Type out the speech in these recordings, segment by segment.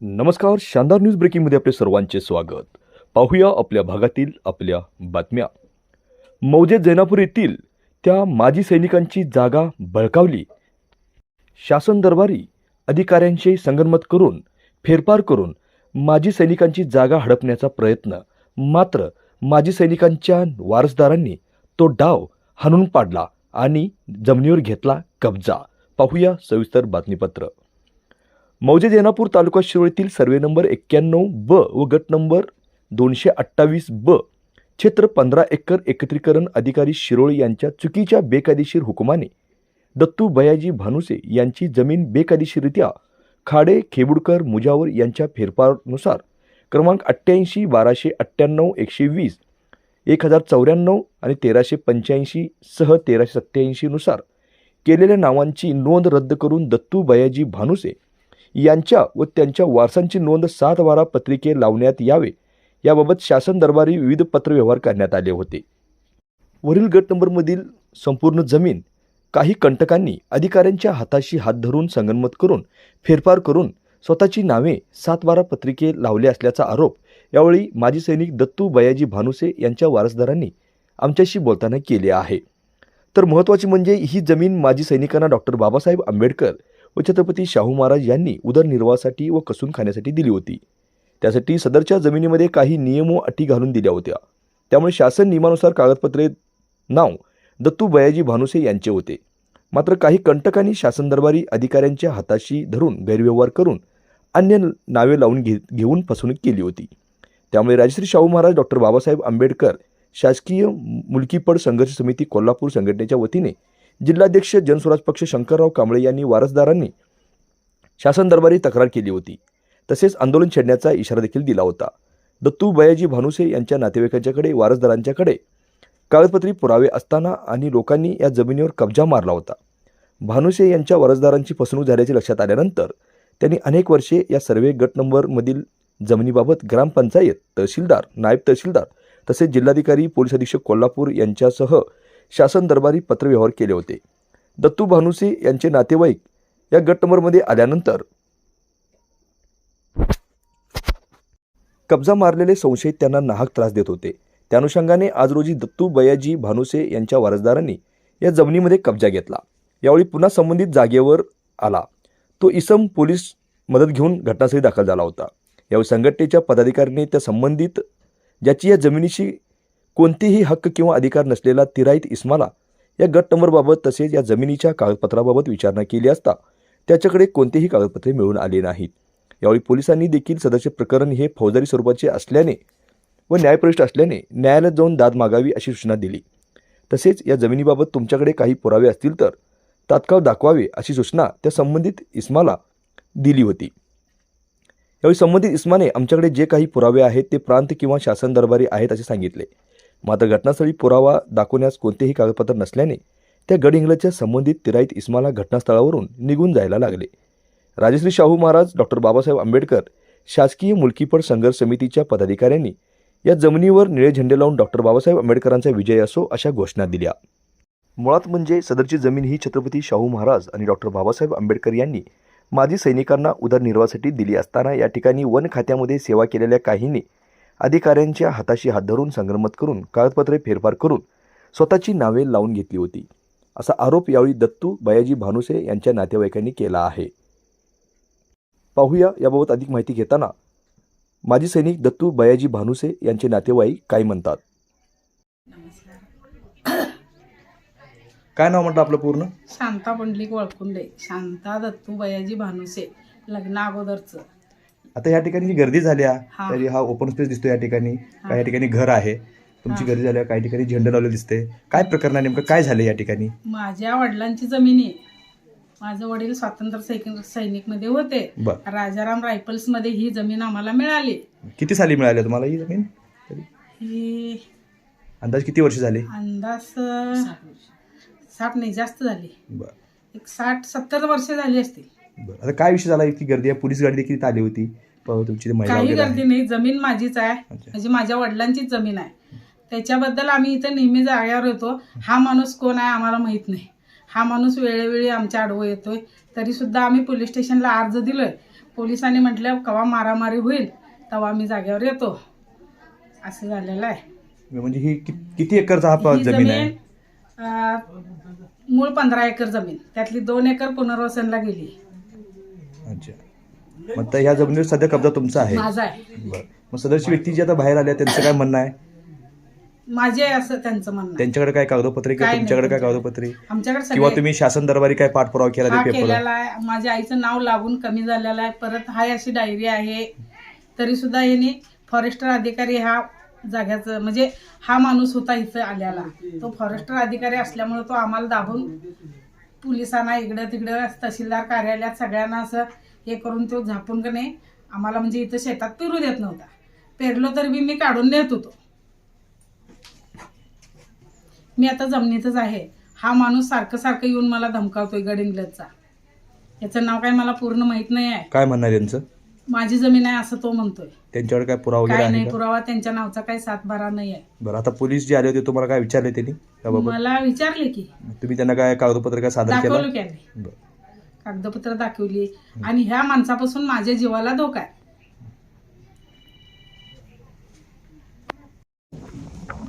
नमस्कार शानदार न्यूज ब्रेकिंगमध्ये आपले सर्वांचे स्वागत. पाहूया आपल्या भागातील आपल्या बातम्या. मौजे जैनापूर येथील त्या माजी सैनिकांची जागा बळकावली. शासन दरबारी अधिकाऱ्यांशी संगनमत करून फेरफार करून माजी सैनिकांची जागा हडपण्याचा प्रयत्न मात्र माजी सैनिकांच्या वारसदारांनी तो डाव हाणून पाडला आणि जमिनीवर घेतला कब्जा. पाहूया सविस्तर बातमीपत्र. मौजे जैनापूर तालुका शिरोळीतील सर्वे नंबर एक्क्याण्णव ब व गट नंबर दोनशे अठ्ठावीस ब क्षेत्र पंधरा एकर एकत्रीकरण अधिकारी शिरोळी यांच्या चुकीच्या बेकायदेशीर हुकुमाने दत्तू बयाजी भानुसे यांची जमीन बेकायदेशीररित्या खाडे खेबुडकर मुजावर यांच्या फेरफारनुसार क्रमांक अठ्ठ्याऐंशी बाराशे अठ्ठ्याण्णव एकशे वीस एक हजार चौऱ्याण्णव आणि तेराशे पंच्याऐंशी सह तेराशे सत्त्याऐंशीनुसार केलेल्या नावांची नोंद रद्द करून दत्तू बयाजी भानुसे यांच्या व त्यांच्या वारसांची नोंद सात बारा पत्रिके लावण्यात यावे. याबाबत शासन दरबारी विविध पत्रव्यवहार करण्यात आले होते. वरील गट नंबरमधील संपूर्ण जमीन काही कंटकांनी अधिकाऱ्यांच्या हाताशी हात धरून संगनमत करून फेरफार करून स्वतःची नावे सात बारा पत्रिके लावले असल्याचा आरोप यावेळी माजी सैनिक दत्तू बयाजी भानुसे यांच्या वारसदारांनी आमच्याशी बोलताना केले आहे. तर महत्त्वाची म्हणजे ही जमीन माजी सैनिकांना डॉक्टर बाबासाहेब आंबेडकर व छत्रपती शाहू महाराज यांनी उदरनिर्वाहासाठी व कसून खाण्यासाठी दिली होती. त्यासाठी सदरच्या जमिनीमध्ये काही नियम व अटी घालून दिल्या होत्या. त्यामुळे शासन नियमानुसार कागदपत्रे नाव दत्तू बयाजी भानुसे यांचे होते. मात्र काही कंटकांनी शासन दरबारी अधिकाऱ्यांच्या हाताशी धरून गैरव्यवहार करून अन्य नावे लावून घे घेऊन फसवणूक केली होती. त्यामुळे राजश्री शाहू महाराज डॉक्टर बाबासाहेब आंबेडकर शासकीय मुलकीपड संघर्ष समिती कोल्हापूर संघटनेच्या वतीने जिल्हाध्यक्ष जनस्वराज पक्ष शंकरराव कांबळे यांनी वारसदारांनी शासन दरबारी तक्रार केली होती. तसेच आंदोलन छेडण्याचा इशारा देखील दिला होता. दत्तू बयाजी भानुसे यांच्या नातेवाईकांच्याकडे वारसदारांच्याकडे कागदपत्री पुरावे असताना आणि लोकांनी या जमिनीवर कब्जा मारला होता. भानुसे यांच्या वारसदारांची फसवणूक झाल्याचे लक्षात आल्यानंतर त्यांनी अनेक वर्षे या सर्वे गट नंबरमधील जमिनीबाबत ग्रामपंचायत तहसीलदार नायब तहसीलदार तसेच जिल्हाधिकारी पोलीस अधीक्षक कोल्हापूर यांच्यासह शासन दरबारी पत्रव्यवहार केले होते. दत्तू भानुसे यांचे नातेवाईक या गट नंबरमध्ये आल्यानंतर कब्जा मारलेले संशयित त्यांना नाहक त्रास देत होते. त्या अनुषंगाने आज रोजी दत्तू बयाजी भानुसे यांच्या वारसदारांनी या जमिनीमध्ये कब्जा घेतला. यावेळी पुन्हा संबंधित जागेवर आला. तो इसम पोलीस मदत घेऊन घटनास्थळी दाखल झाला होता. यावेळी संघटनेच्या पदाधिकाऱ्यांनी त्या संबंधित ज्याची या जमिनीशी कोणतेही हक्क किंवा अधिकार नसलेला तिराईत इस्माला या गट नंबरबाबत तसेच या जमिनीच्या कागदपत्राबाबत विचारणा केली असता त्याच्याकडे कोणतेही कागदपत्रे मिळून आले नाहीत. यावेळी पोलिसांनी देखील सदरचे प्रकरण हे फौजदारी स्वरूपाचे असल्याने व न्यायप्रविष्ट असल्याने न्यायालयात जाऊन दाद मागावी अशी सूचना दिली. तसेच या जमिनीबाबत तुमच्याकडे काही पुरावे असतील तर तात्काळ दाखवावे अशी सूचना त्या संबंधित इस्माला दिली होती. यावेळी संबंधित इस्माने आमच्याकडे जे काही पुरावे आहेत ते प्रांत किंवा शासन दरबारी आहेत असे सांगितले. मात्र घटनास्थळी पुरावा दाखवण्यास कोणतेही कागदपत्र नसल्याने त्या गडहिंग्लजच्या संबंधित तिराईत इस्माला घटनास्थळावरून निघून जायला लागले. राजश्री शाहू महाराज डॉक्टर बाबासाहेब आंबेडकर शासकीय मुलकीपड संघर्ष समितीच्या पदाधिकाऱ्यांनी या जमिनीवर निळे झेंडे लावून डॉक्टर बाबासाहेब आंबेडकरांचा विजय असो अशा घोषणा दिल्या. मुळात म्हणजे सदरची जमीन ही छत्रपती शाहू महाराज आणि डॉक्टर बाबासाहेब आंबेडकर यांनी माजी सैनिकांना उदरनिर्वाहासाठी दिली असताना या ठिकाणी वन खात्यामध्ये सेवा केलेल्या काहींनी अधिकाऱ्यांच्या हाताशी हात धरून संगनमत करून कागदपत्रे फेरफार करून स्वतःची नावे लावून घेतली होती. असा आरोप यावेळी दत्तू बयाजी भानुसे यांच्या नातेवाईकांनी केला आहे. पाहूया याबाबत अधिक माहिती घेताना माजी सैनिक दत्तू बयाजी भानुसे यांचे नातेवाईक काय म्हणतात? काय नाव म्हटलं आपलं पूर्ण? शांता पंडलिक वळकुंडे शांता दत्तू बयाजी भानुसे लग्ना अगोदरचं आता या ठिकाणी जी गर्दी झाल्या हा. तरी हा ओपन स्पेस दिसतो या ठिकाणी. काही ठिकाणी घर आहे. तुमची हा. गर्दी झाल्या काही ठिकाणी झेंडा लावले दिसते. काय प्रकरण आहे नेमकं? काय झालं या ठिकाणी? माझ्या वडिलांची जमीन आहे. माझं वडील स्वातंत्र्य सैनिक सैनिकमध्ये होते. बर. राजाराम रायफल्समध्ये ही जमीन आम्हाला मिळाली. किती साली मिळाली तुम्हाला ही जमीन? तरी? ही अंदाज किती वर्ष झाली? अंदाज साठ नाही जास्त झाली. बर. एक साठ सत्तर वर्ष झाली असतील. बरं. आता काय विषय झाला? इतकी गर्दी आहे. पोलीस गाडी देखील इथं आली होती. प- तुमची ती महिला काही वगैरे गर्दी आहे. नाही. जमीन माझीच आहे. अच्छा. म्हणजे माझ्या वडिलांचीच जमीन आहे. त्याच्याबद्दल आम्ही इथे नेहमी जाग्यावर येतो. हा माणूस कोण आहे आम्हाला माहीत नाही. हा माणूस वेळोवेळी आमच्या आडवं येतोय. तरी सुद्धा आम्ही पोलीस स्टेशनला अर्ज दिलोय. पोलिसांनी म्हटलं कवा मारामारी होईल तेव्हा आम्ही जागेवर येतो. असं झालेलं आहे. म्हणजे ही कि- किती एकरचा हा प- ही जमीन आहे? अं, मूळ पंधरा एकर जमीन. त्यातली दोन एकर पुनर्वसनला गेली. अच्छा. मग तर ह्या जमिनीवर सध्या कब्जा तुमचा आहे. माझा आहे. बरं. मग सदरची व्यक्ती जी आता बाहेर आल्या त्यांचं काय म्हणणं आहे? माझे आहे असं त्यांचं म्हणणं आहे. त्यांच्याकडे काय कागदपत्रे किंवा काय नाही तुमच्याकडे काय. कागदपत्रे? आमच्याकडे किंवा सगळे तुम्ही शासन दरबारी काय पाठपुरावा केला हा ते पेपर केलेला आहे. माझ्या आईचं नाव लागून कमी झालेलं आहे. परत हाय अशी डायरी आहे. तरी सुद्धा यांनी फॉरेस्टर अधिकारी हा जाग्याचं म्हणजे हा माणूस होता इथं आल्याला. तो फॉरेस्टर अधिकारी असल्यामुळे तो आम्हाला दाबून पोलिसांना इकडं तिकडं तहसीलदार कार्यालयात सगळ्यांना असं हे करून तो झापून का नाही आम्हाला म्हणजे इथं शेतात पेरू देत नव्हता. पेरलो तर बी मी काढून नेत होतो. मी आता जमिनीतच आहे. हा माणूस सारखं सारखं येऊन मला धमकावतोय गडिंग्लजचा याचं नाव काय मला पूर्ण माहीत नाही आहे. काय म्हणणार यांचं? माझी जमीन आहे असं तो म्हणतोय. त्यांच्याकडे काय पुरावा वगैरे काय आहे नाही का? पुरावा त्यांच्या नावचा काही सातबारा नाही आहे. बरं आता पोलीस जे आले होते तुम्हाला काय विचारले त्यांनी त्याबाबत मला विचारले की. तुम्ही त्यांना काय कागदपत्र काय सादर केलं? दाखवलं की आम्ही. बरं. कागदपत्र दाखवली. आणि ह्या माणसापासून माझ्या जीवाला धोका आहे.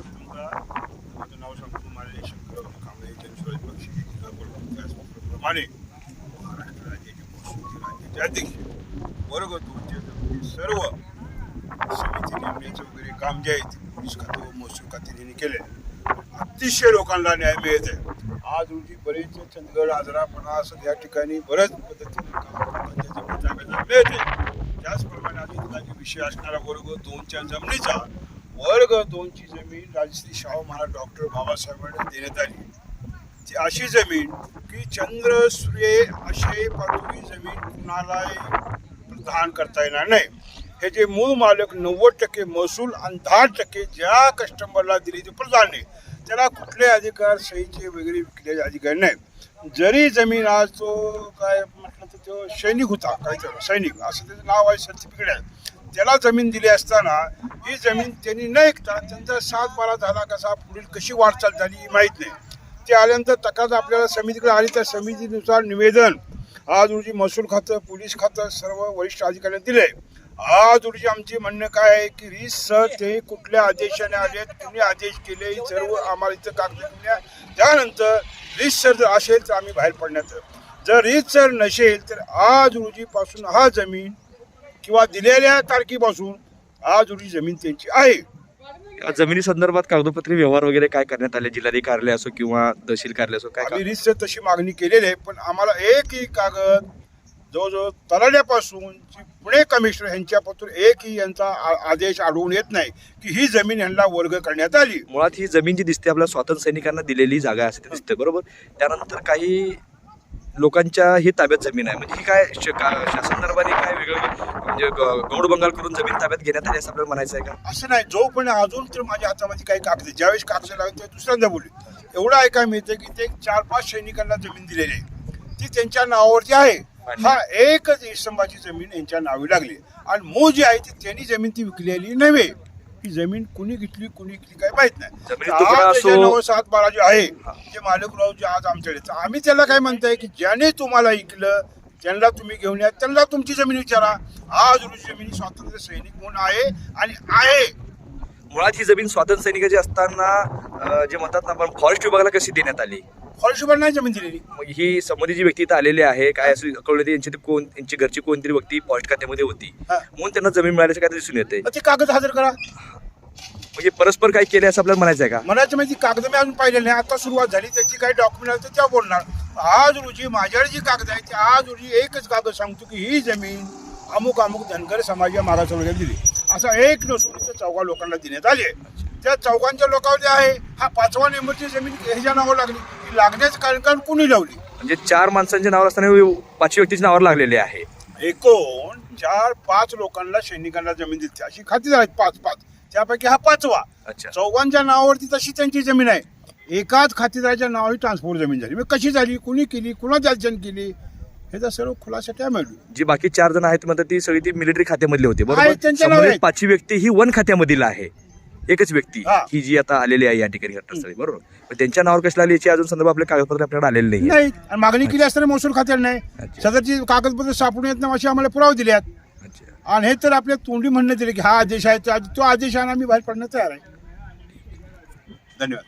माझं नाव सांगतो मला शंकर कांबळे जनशोध बक्षी त्याचप्रमाणे महाराष्ट्र राज्याचे महसूल राज्याचे अध्यक्ष वर्ग तुमचे सर्व समितीने नेमण्याचं वगैरे काम जे आहेत ते पोलीस खातं व महसूल खात्याने केले अतिशय लोकांना न्याय मिळत आहे आज रोजी बरेच चंदगड आजरापणा असं या ठिकाणी बऱ्याच पद्धतीने काम मिळते त्याचप्रमाणे अधिकाराचे विषय असणारा वर्ग दोनच्या जमिनीचा वर्ग दोनची जमीन राजश्री शाहू महाराज डॉक्टर बाबासाहेबांना देण्यात आली ती अशी जमीन की चंद्र सूर्य असे पाठवी जमीन कुणालाही गहाण करता येणार नाही. हे जे मूळ मालक नव्वद टक्के महसूल आणि दहा टक्के ज्या कस्टमरला दिली ते प्रदान आहे त्याला कुठले अधिकार सहीचे वगैरे विकल्याचे अधिकार नाही. जरी जमीन आज तो काय म्हटलं तर तो सैनिक होता काहीतरी सैनिक असं त्याचं नाव आहे सर्टिफिकेट आहे. त्याला जमीन दिली असताना ही जमीन त्यांनी न ऐकता त्यांचा सात बारा झाला कसा पुढील कशी वाटचाल झाली ही माहीत नाही. ते आल्यानंतर तक्रार आपल्याला समितीकडे आली त्या समितीनुसार निवेदन आज रोजी महसूल खातं पोलीस खातं सर्व वरिष्ठ अधिकाऱ्यांनी दिले. आज रोजी आमचे म्हणणं काय आहे की रीस सर ते कुठल्या आदेशाने आले कुणी आदेश केले? सर्व आम्हाला इथं कागद त्यानंतर रीस सर जर असेल तर आम्ही बाहेर पडण्याचं जर रीत सर नसेल तर आज रोजीपासून हा जमीन किंवा दिलेल्या तारखेपासून आज रोजी जमीन त्यांची आहे. जमिनी संदर्भात कागदपत्री व्यवहार वगैरे काय करण्यात आले? जिल्हाधिकारी कार्यालय असो किंवा तहसील कार्यालय असो काय आम्ही तशी मागणी केलेली आहे पण आम्हाला एकही कागद जवळजवळ तलाड्यापासून जी पुणे कमिशनर यांच्यापासून एकही यांचा आ- आदेश आढळून येत नाही की ही जमीन यांना वर्ग करण्यात आली. मुळात ही जमीन जी दिसते आपल्या स्वातंत्र्य सैनिकांना दिलेली जागा असते दिसते बरोबर? त्यानंतर काही लोकांच्या ही ताब्यात जमीन आहे. म्हणजे ही काय श- का- शासन दरबारी काय वेगळं म्हणजे गौड बंगाल करून जमीन ताब्यात घेण्यात आली असं आपल्याला म्हणायचं आहे का? असं नाही. जोपर्यंत अजून तर माझ्या हातामध्ये काही कागद. ज्यावेळेस कागद लागले ते दुसऱ्यांदा बोलले एवढं ऐकाय मिळतं की ते चार पाच सैनिकांना जमीन दिलेली आहे. ती त्यांच्या नावावरती आहे. हा एकच इसंबाची जमीन यांच्या नावे लागली. आणि मूळ जी आहे ती त्यांनी जमीन ती विकलेली नव्हे. ही जमीन कुणी घेतली कुणी विकली काय माहीत नाही. आज नावावर सात बारा जे आहे ते मालकराव जे आज आमच्याकडे आम्ही त्याला काय म्हणताय की ज्याने तुम्हाला ऐकलं त्यांना तुम्ही घेऊन या त्यांना तुमची जमीन विचारा. आज रोजी जमीन स्वातंत्र्य सैनिक म्हणून आहे आणि आहे. मुळात ही जमीन स्वातंत्र्य सैनिकाची असताना जे म्हणतात ना आपण फॉरेस्ट विभागाला कशी देण्यात आली? फॉरेस्टवर नाही जमीन दिलेली. मग ही संबंधित जी व्यक्ती इथं आलेली आहे काय असं कळलं ते यांची ती कोण त्यांची घरची कोणतरी व्यक्ती फॉरेस्ट खात्यामध्ये होती. हा. म्हणून त्यांना जमीन मिळाल्याचं काय दिसून येते मग ते कागद हजर करा. म्हणजे परस्पर काय केले असं आपल्याला म्हणायचं आहे का? म्हणायचं म्हणजे कागद मी अजून पाहिलेले नाही. आता सुरुवात झाली त्याची काही डॉक्युमेंट आले तर त्या बोलणार. आज रोजी माझ्याकडे जी कागद आहे ती आज रोजी एकच कागद सांगतो की ही जमीन अमुक अमुक धनगर समाज या मागासवर्गाला दिली. असा एक नसून चौघा लोकांना देण्यात आली. आहे त्या चौघांच्या लोकांमध्ये आहे हा पाचवा नंबरची जमीन ह्याच्या नावावर लागली. ही लागण्याचं कारण कारण कुणी लावली? म्हणजे चार माणसांच्या नावावर असताना पाचवी व्यक्तीच्या नावावर लागलेले आहे. एकूण चार पाच लोकांना सैनिकांना जमीन दिली. अशी खातेदार आहेत पाच पाच. त्यापैकी हा पाचवा. अच्छा. चौघांच्या नावावरती तशी त्यांची जमीन आहे. एकाच खातेदाराच्या नावावर ट्रान्सपोर्ट जमीन झाली. मग कशी झाली? कुणी केली? कुणा जाचन केली? ह्याचा सर्व खुलासा त्या मिळू जी बाकी चार जण आहेत म्हणतात ती सगळी ती मिलिटरी खात्यामधली होती. आहे, बरोबर? त्यांच्या आहेत. पाचवी व्यक्ती ही वन खात्यामधील आहे. एकच व्यक्ती हा. ही जी आता आलेली आहे या ठिकाणी घटनास्थळी बरोबर? पण त्यांच्या नावावर कशी आली याची अजून संदर्भ आपले कागदपत्र आपल्याकडे आलेले नाही नाही आणि मागणी केली असताना महसूल खात्याला नाही. अच्छा. सदरची कागदपत्र सापडून येत नाही अशी आम्हाला पुरावे दिल्यात अच्छा. आणि हे तर आपल्या तोंडी म्हणणं दिले की हा आदेश आहे तो आदेश- आहे आणि आम्ही बाहेर पडण्यास तयार आहे. धन्यवाद.